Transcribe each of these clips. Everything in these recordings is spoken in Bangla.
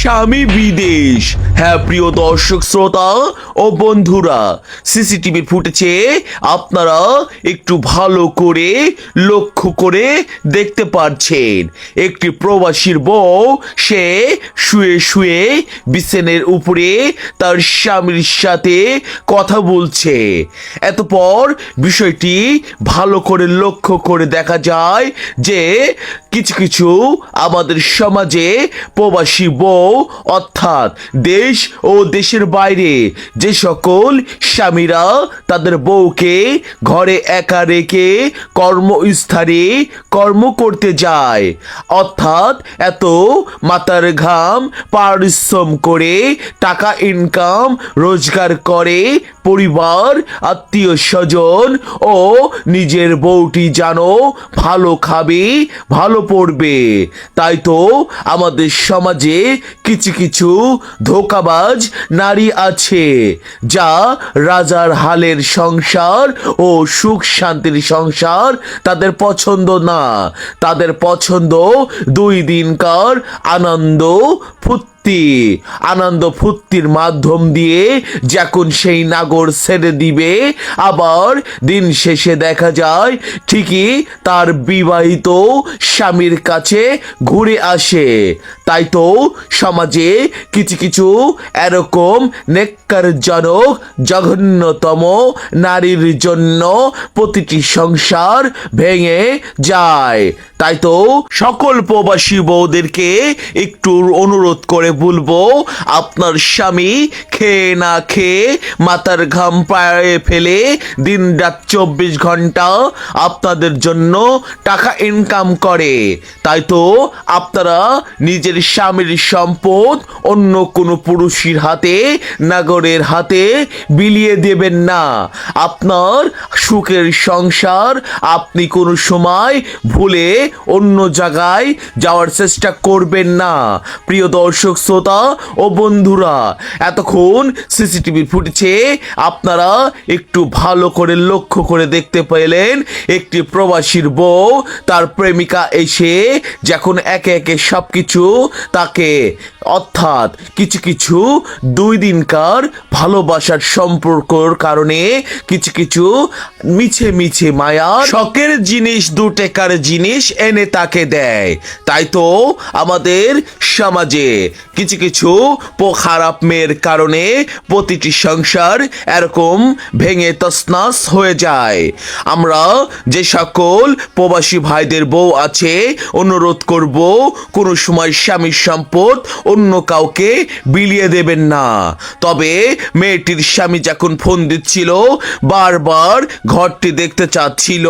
স্বামী বিদেশ। হ্যাঁ প্রিয় দর্শক শ্রোতা ও বন্ধুরা, সিসিটিভি ফুটেছে আপনারা একটু ভালো করে লক্ষ্য করে দেখতে পাচ্ছেন একটি প্রবাসীর বউ, সে শুয়ে শুয়ে বিছানের উপরে তার স্বামীর সাথে কথা বলছে। এতপর বিষয়টি ভালো করে লক্ষ্য করে দেখা যায় যে, কিছু কিছু আমাদের সমাজে প্রবাসী বউ অর্থাৎ দেশ ও দেশের বাইরে। যে সকল স্বামীরা তাদের বউকে ঘরে একা রেখে কর্মস্থানে কর্ম করতে যায়, অর্থাৎ এত মাথার ঘাম পারিশ্রম করে টাকা ইনকাম রোজগার করে পরিবার, আত্মীয় স্বজন ও নিজের বউটি জানো ভালো খাবে, ভালো পড়বে। তাই তো আমাদের সমাজে কিছু কিছু ধোকাবাজ নারী আছে, যা রাজার হালের সংসার ও সুখ শান্তির সংসার তাদের পছন্দ না। তাদের পছন্দ দুই দিনকার আনন্দ ফুর্তি, আনন্দ ফুর্তির মাধ্যম দিয়ে যখন সেই নাগর ছেড়ে দিবে, আবার দিন শেষে দেখা যায় ঠিকই তার বিবাহিত স্বামীর কাছে ঘুরে আসে। তাই তো সমাজে কিছু কিছু এরকম নেককারজনক, জঘন্যতম নারীর জন্য প্রতিটি সংসার ভেঙে যায়। তাই তো সকল প্রবাসী বউদেরকে একটু অনুরোধ করে বলব আপনার স্বামী খেয়ে না খেয়ে মাথার ঘাম পায়ে ফেলে দিন রাত চব্বিশ ঘণ্টা আপনাদের জন্য টাকা ইনকাম করে। তাই তো আপনারা নিজের স্বামীর সম্পদ অন্য কোনো পুরুষের হাতে, নাগরের হাতে বিলিয়ে দেবেন না। আপনার সুখের সংসার আপনি কোনো সময় ভুলে অন্য জায়গায় যাওয়ার চেষ্টা করবেন না। প্রিয় দর্শক শ্রোতা ও বন্ধুরা, এতক্ষণ সিসিটিভি ফুটেছে আপনারা একটু ভালো করে লক্ষ্য করে দেখতে পেলেন একটি প্রবাসীর বউ, তার প্রেমিকা এসে যখন একে একে সব কিছু তাকে, অর্থাৎ কিছু কিছু দুই দিনকার ভালোবাসার সম্পর্কর কারণে কিছু কিছু মিছে মিছে মায়া, শখের জিনিস, দু টেকার জিনিস এনে তাকে দেয়। তাই তো আমাদের সমাজে কিছু কিছু প- খারাপ মেয়ের কারণে প্রতিটি সংসার এরকম ভেঙে তসনাস হয়ে যায়। আমরা যে সকল প্রবাসী ভাইদের বউ আছে, অনুরোধ করব কোনো সময় স্বামীর সম্পদ অন্য কাউকে বিলিয়ে দেবেন না। তবে মেয়েটির স্বামী যখন ফোন দিচ্ছিল, বারবার ঘরটি দেখতে চাচ্ছিল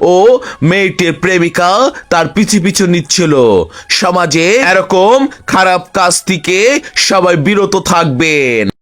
ও মেয়েটির প্রেমিকা তার পিছু পিছু নিচ্ছিল। সমাজে এরকম খারাপ কাজ থেকে সবাই বিরত থাকবেন।